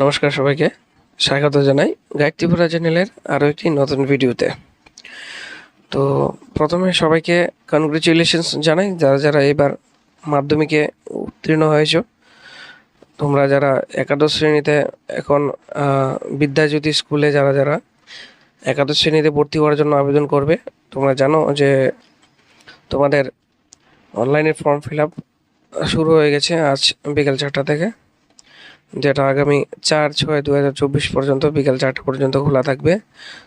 নমস্কার সবাইকে। স্বাগত জানাই গাইড ত্রিপুরা চ্যানেলের আরও একটি নতুন ভিডিওতে। তো প্রথমে সবাইকে কনগ্রেচুলেশনস জানাই। যারা যারা এবার মাধ্যমিকে উত্তীর্ণ হয়েছ, তোমরা যারা একাদশ শ্রেণীতে এখন বিদ্যাজ্যোতি স্কুলে যারা যারা একাদশ শ্রেণীতে ভর্তি হওয়ার জন্য আবেদন করবে, তোমরা জানো যে তোমাদের অনলাইনে ফর্ম ফিল আপ শুরু হয়ে গেছে আজ বিকেল চারটা থেকে। যেটা আগামী চার ছয় দু হাজার চব্বিশ পর্যন্ত বিকাল চারটা পর্যন্ত খোলা থাকবে।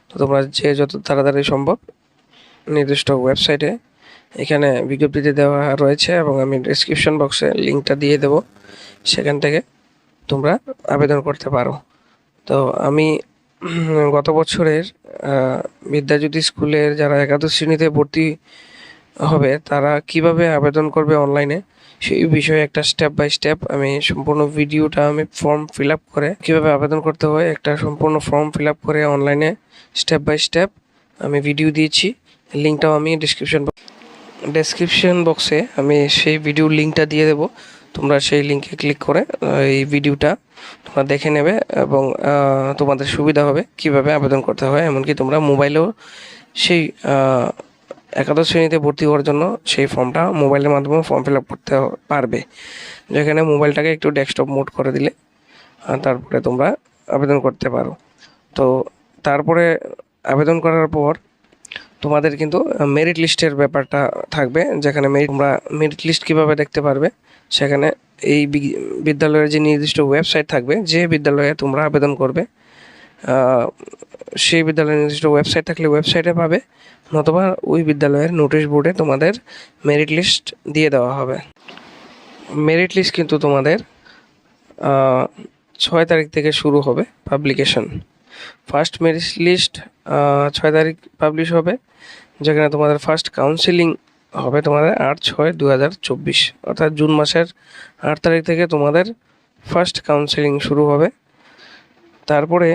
তো তোমরা যে যত তাড়াতাড়ি সম্ভব নির্দিষ্ট ওয়েবসাইটে এখানে বিজ্ঞপ্তিতে দেওয়া রয়েছে এবং আমি ডিসক্রিপশন বক্সে লিঙ্কটা দিয়ে দেব। সেখান থেকে তোমরা আবেদন করতে পারো। তো আমি গত বছরের বিদ্যাজ্যোতি স্কুলের যারা একাদশ শ্রেণীতে ভর্তি হবে, তারা কীভাবে আবেদন করবে অনলাইনে সেই বিষয়ে একটা স্টেপ বাই স্টেপ আমি সম্পূর্ণ ভিডিওটা আমি ফর্ম ফিল আপ করে কীভাবে আবেদন করতে হয়, একটা সম্পূর্ণ ফর্ম ফিল আপ করে অনলাইনে স্টেপ বাই স্টেপ আমি ভিডিও দিয়েছি। লিঙ্কটাও আমি ডিসক্রিপশন ডেসক্রিপশন বক্সে আমি সেই ভিডিও লিঙ্কটা দিয়ে দেবো। তোমরা সেই লিঙ্কে ক্লিক করে এই ভিডিওটা তোমরা দেখে নেবে এবং তোমাদের সুবিধা হবে কীভাবে আবেদন করতে হয়। এমনকি তোমরা মোবাইলেও সেই একাদশ শ্রেণীতে ভর্তি হওয়ার জন্য সেই ফর্মটা মোবাইলের মাধ্যমে ফর্ম ফিল আপ করতে পারবে। যেখানে মোবাইলটাকে একটু ডেস্কটপ মোড করে দিলে তারপরে তোমরা আবেদন করতে পারো। তো তারপরে আবেদন করার পর তোমাদের কিন্তু মেরিট লিস্টের ব্যাপারটা থাকবে, যেখানে মেরিট তোমরা মেরিট লিস্ট কীভাবে দেখতে পারবে, সেখানে এই বিদ্যালয়ের যে নির্দিষ্ট ওয়েবসাইট থাকবে, যে বিদ্যালয়ে তোমরা আবেদন করবে সেই বিদ্যালয়ের নির্দিষ্ট ওয়েবসাইট থাকলে ওয়েবসাইটে পাবে। নতুবা ওই বিদ্যালয়ের নোটিশ বোর্ডে তোমাদের মেরিট লিস্ট দিয়ে দেওয়া হবে। মেরিট লিস্ট কিন্তু তোমাদের ছয় তারিখ থেকে শুরু হবে পাবলিকেশন ফার্স্ট মেরিট লিস্ট ছয় তারিখ পাবলিশ হবে, যেখানে তোমাদের ফার্স্ট কাউন্সিলিং হবে তোমাদের আট ছয় দু হাজার চব্বিশ। অর্থাৎ জুন মাসের আট তারিখ থেকে তোমাদের ফার্স্ট কাউন্সিলিং শুরু হবে। তারপরে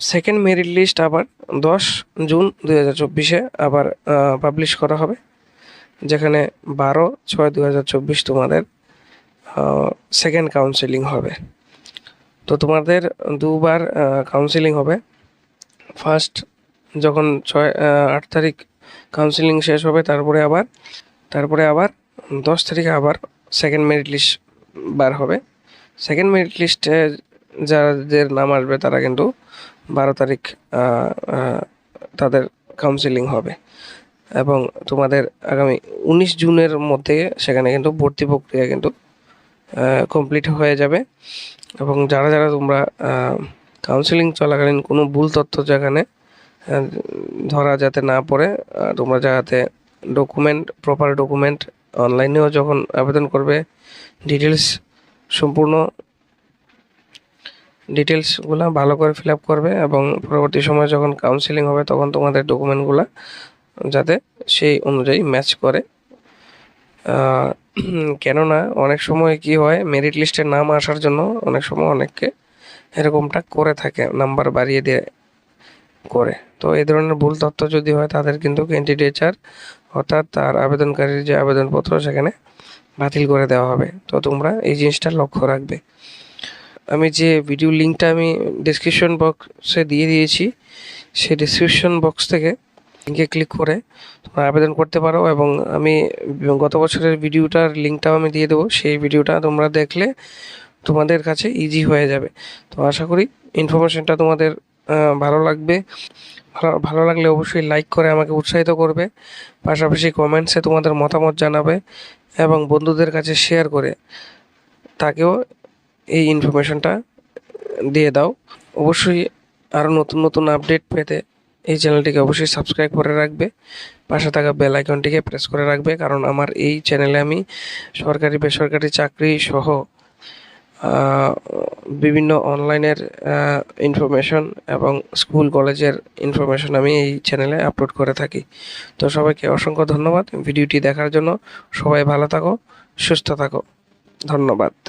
সেকেন্ড মেরিট লিস্ট আবার দশ জুন দু হাজার চব্বিশে আবার পাবলিশ করা হবে, যেখানে বারো ছয় দু হাজার চব্বিশ তোমাদের সেকেন্ড কাউন্সিলিং হবে। তো তোমাদের দুবার কাউন্সিলিং হবে। ফার্স্ট যখন ছয় আট তারিখ কাউন্সিলিং শেষ হবে, তারপরে আবার তারপরে আবার দশ তারিখে আবার সেকেন্ড মেরিট লিস্ট বার হবে। সেকেন্ড মেরিট লিস্টে যাদের নাম আসবে তারা কিন্তু বারো তারিখ তাদের কাউন্সিলিং হবে। এবং তোমাদের আগামী উনিশ জুনের মধ্যে সেখানে কিন্তু ভর্তি প্রক্রিয়া কিন্তু কমপ্লিট হয়ে যাবে। এবং যারা যারা তোমরা কাউন্সিলিং চলাকালীন কোনো ভুল তথ্য যেখানে ধরা যাতে না পড়ে তোমরা যাতে ডকুমেন্ট প্রপার ডকুমেন্ট অনলাইনেও যখন আবেদন করবে ডিটেলস সম্পূর্ণ ডিটেলসগুলো ভালো করে ফিল আপ করবে এবং পরবর্তী সময় যখন কাউন্সিলিং হবে তখন তোমাদের ডকুমেন্টগুলো যাতে সেই অনুযায়ী ম্যাচ করে। কেননা অনেক সময় কি হয় মেরিট লিস্টে নাম আসার জন্য অনেক সময় অনেককে এরকমটা করে থাকে নাম্বার বাড়িয়ে দিয়ে করে। তো এই ধরনের ভুল তথ্য যদি হয় তাদের কিন্তু ক্যান্ডিডেচার অর্থাৎ তার আবেদনকারীর যে আবেদনপত্র সেখানে বাতিল করে দেওয়া হবে। তো তোমরা এই জিনিসটা লক্ষ্য রাখবে। আমি যে ভিডিও লিঙ্কটা আমি ডিসক্রিপশন বক্সে দিয়ে দিয়েছি, সেই ডিসক্রিপশন বক্স থেকে লিঙ্কে ক্লিক করে তোমরা আবেদন করতে পারো এবং আমি গত বছরের ভিডিওটার লিঙ্কটাও আমি দিয়ে দেবো। সেই ভিডিওটা তোমরা দেখলে তোমাদের কাছে ইজি হয়ে যাবে। তো আশা করি ইনফরমেশনটা তোমাদের ভালো লাগবে। ভালো লাগলে অবশ্যই লাইক করে আমাকে উৎসাহিত করবে। পাশাপাশি কমেন্টসে তোমাদের মতামত জানাবে এবং বন্ধুদের কাছে শেয়ার করে তাকেও এই ইনফরমেশনটা দিয়ে দাও। অবশ্যই আরও নতুন নতুন আপডেট পেতে এই চ্যানেলটিকে অবশ্যই সাবস্ক্রাইব করে রাখবে। পাশে থাকা বেল আইকনটিকে প্রেস করে রাখবে, কারণ আমার এই চ্যানেলে আমি সরকারি, বেসরকারি চাকরি সহ বিভিন্ন অনলাইনের ইনফরমেশন এবং স্কুল কলেজের ইনফরমেশন আমি এই চ্যানেলে আপলোড করে থাকি। তো সবাইকে অসংখ্য ধন্যবাদ। ভিডিওটি দেখার জন্য সবাই ভালো থাকো, সুস্থ থাকো। ধন্যবাদ।